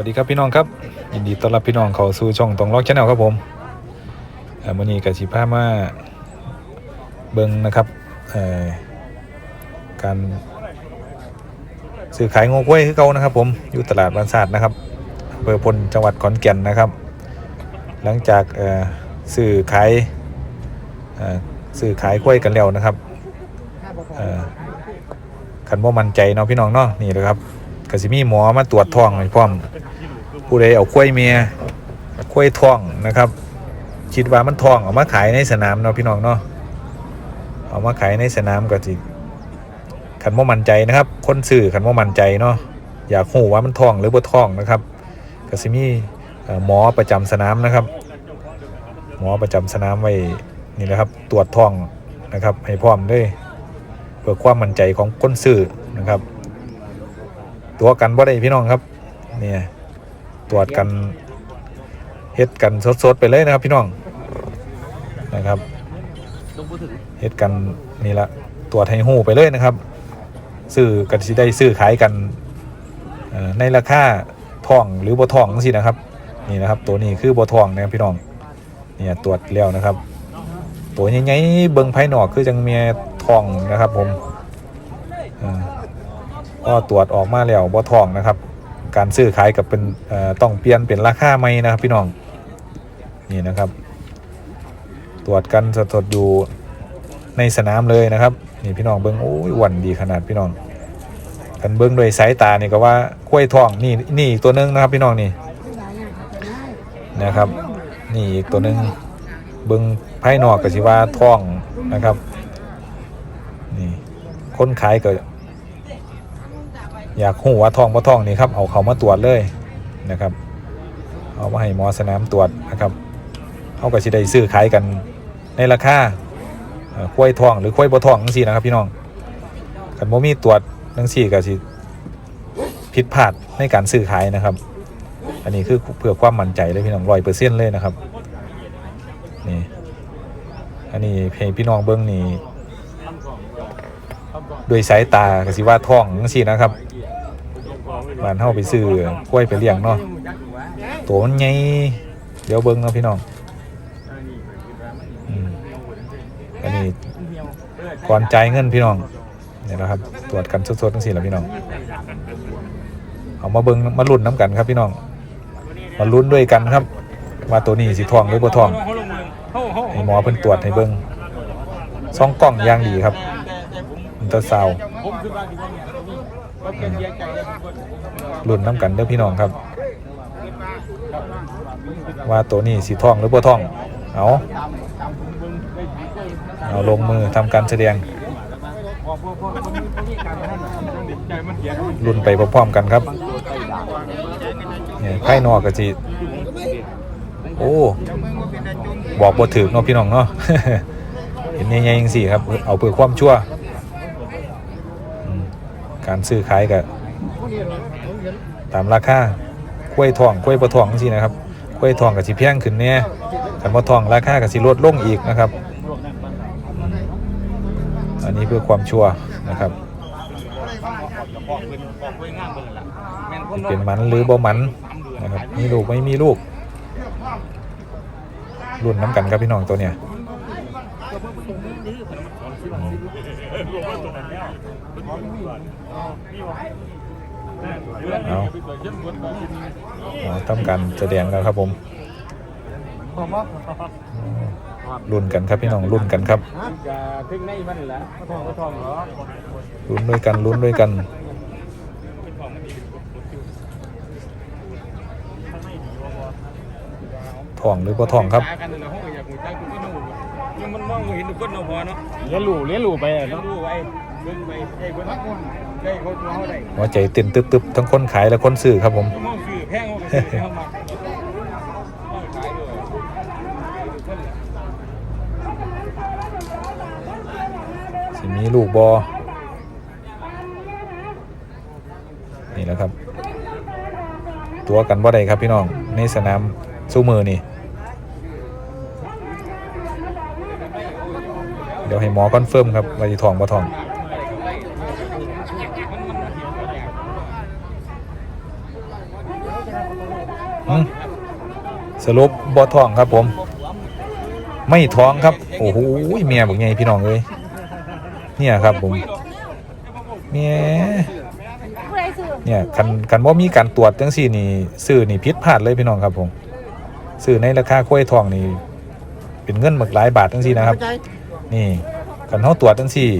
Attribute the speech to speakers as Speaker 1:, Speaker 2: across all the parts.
Speaker 1: วัสดีครับพี่น้องครับ ยินดีต้อนรับพี่น้องเข้าสู่ช่องตองล็อกชาแนลครับผมเอ่อมื้อนี้ก็สิพามาเบิงนะครับการซื้อขายงูกล้วยคือเก่านะครับ ผมอยู่ตลาดบานศาสตร์นะครับอำเภอพลจังหวัดขอนแก่นนะครับ หลังจากเอ่อซื้อขายเอ่อซื้อขายกล้วยกันแล้วนะครับเอ่อคันบ่มั่นใจเนาะพี่น้องเนาะนี่แหละครับ ก็สิมีหมอมาตรวจท้องให้พร้อม ผู้ใดเอากล้วยเมียกล้วยท้องนะครับ คิดว่ามันท้องเอามาขายในสนามเนาะพี่น้องเนาะเอามาขายในสนามก็สิขันว่ามั่นใจนะครับ คนซื้อขันว่ามั่นใจเนาะอยากหูว่ามันท้องหรือบ่ท้องนะครับก็สิมี่หมอประจำสนามนะครับ หมอประจำสนามไว้นี่แหละครับ ตรวจท้องนะครับ ให้พร้อมด้วยเพื่อความมั่นใจของคนซื้อนะครับ ตัวกันบ่ได้พี่น้องครับเนี่ยตรวจกันเฮ็ดกันสดๆไปเลยนะครับพี่น้องนะครับเฮ็ดกันนี่ละตรวจให้หูไปเลยนะครับซื้อกันสิได้ซื้อขายกันในราคาทองหรือบ่ทองจังซี่นะครับนี่นะครับ ตัวนี้คือบ่ทองนะครับพี่น้องเนี่ยตรวจแล้วนะครับ ตัวใหญ่ๆเบิ่งภายนอกคือจังเมียทองนะครับผมอ่อ ก็ตรวจออกมาแล้วบ่ทองนะครับ การซื้อขายกับเป็นต้องเปลี่ยนเป็นราคาใหม่นะครับ พี่น้องนี่นะครับ ตรวจกันสดๆอยู่ในสนามเลยนะครับ นี่พี่น้องเบิ้งโอ้ยวันดีขนาดพี่น้องกันเบิ้งโดวยสายตานี่ก็ว่ากล้วยทองนี่นี่อีกตัวหนึงนะครับ พี่น้องนี่นะครับ นี่อีกตัวหนึงเบิ้งภายนอกก็สิว่าทองนะครับ นี่คนขายก็ อยากหูว่าทองบ่ทองนี่ครับเอาเขามาตรวจเลยนะครับ เอามาให้หมอสนามตรวจนะครับเขาก็สิได้ซื้อขายกันในราคาควายทองหรือควายบ่ทองจังซี่นะครับพี่น้องกันบ่มีตรวจจังซี่ก็สิผิดพลาดในการซื้อขายนะครับ อันนี้คือเพื่อความมั่นใจเลยพี่น้องร้อยเปอร์เซ็นต์เลยนะครับนี่อันนี้ให้พี่น้องเบิ้องนี่ด้วยสายตาก็สิว่าทองจังซี่นะครับ บ้านเฮาไปซื้อกล้วยไปเลี้ยงเนาะตัวมันใหญ่เดี๋ยวเบิ่งเนาะพี่น้องอันนี้ก่อนจ่ายเงินพี่น้องนี่แหละครับ ตรวจกันสดๆจังซี่ล่ะพี่น้อง เอามาเบิ่งมาลุ้นน้ำกันครับพี่น้อง มาลุ้นด้วยกันครับว่าตัวนี้สิทองหรือบ่ทองให้หมอเพิ่นตรวจให้เบิ่งซองกล้องอย่างดีครับมันเตะซาว รุ่นน้ำกันเด้อพี่น้องครับ ว่าตัวนี้สีทองหรือบ่ทอง เอาเอาลงมือทำการแสดงรุ่นไปพร้อมๆกันครับไพ่นอกก็จีโอ้ บอกบ่ถึกเนาะพี่น้องเนาะเห็นใหญ่ๆยังสี่ครับ เอาเพื่อความชั่ว การซื้อขายกับตามราคากล้วยทองกล้วยปลาทองสินะครับกล้วยทองกับสิแพงขึ้นเนี่ยขันปลาทองราคากับสิลดลงอีกนะครับ อันนี้เพื่อความชัวร์นะครับเป็นหมันหรือบ่หมันนะครับมีลูกไม่มีลูกรุ่นน้ำกันครับพี่น้องตัวเนี้ย อืมเอาเอาทำการแสดงแล้วครับผมรุ่นกันครับพี่น้องรุ่นกันครับ
Speaker 2: รอ
Speaker 1: ลุ้นด้วยกันลุ้นด้วยกันทองหรือบ่ทองครับ
Speaker 2: คนเนาะพอเนาะเลี้ยงลูเลี้ยงลูไปเนาะลูไว้เบิ่งไปให้เบิ่งได้เขาตัวเขาได้
Speaker 1: หัวใจเต้นตึบๆทั้งคนขายและคนซื้อครับผม
Speaker 2: มองคือแพงเขาไปเขามาขายด้วย
Speaker 1: สิมีลูกบอนี่แหละครับ ตัวกันบ่ได้ครับพี่น้องในสนามสู้มือนี่ เดี๋ยวให้หมอคอนเฟิร์มครับว่าจะทองบ่ทองอืมสรุปบ่ท้องครับผม ไม่ท้องครับ โอ้โหเมียบอกไงพี่น้องเอ้ยเนี่ยครับผมเมียเนี่ยคันคันว่ามีการตรวจจังซี่นี่ซื้อนี่ผิดพลาดเลยพี่น้องครับผมซื้อในราคากล้วยทองนี่เป็นเงินหมึกหลายบาทจังซี่นะครับ นี่ขันเฮาตรวจจังสี่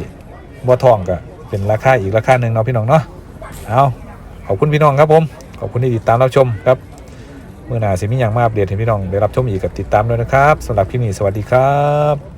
Speaker 1: บัวทองก็เป็นราคาอีกราคาหนึ่งเนาะพี่น้องเนาะเอาขอบคุณพี่น้องครับผมขอบคุณที่ติดตามรับชมครับเมื่อหนาสิมีอย่างมาอัปเดตให้พี่น้องได้รับชมอีกกับติดตามด้วยนะครับสำหรับคลิปนี้สวัสดีครับ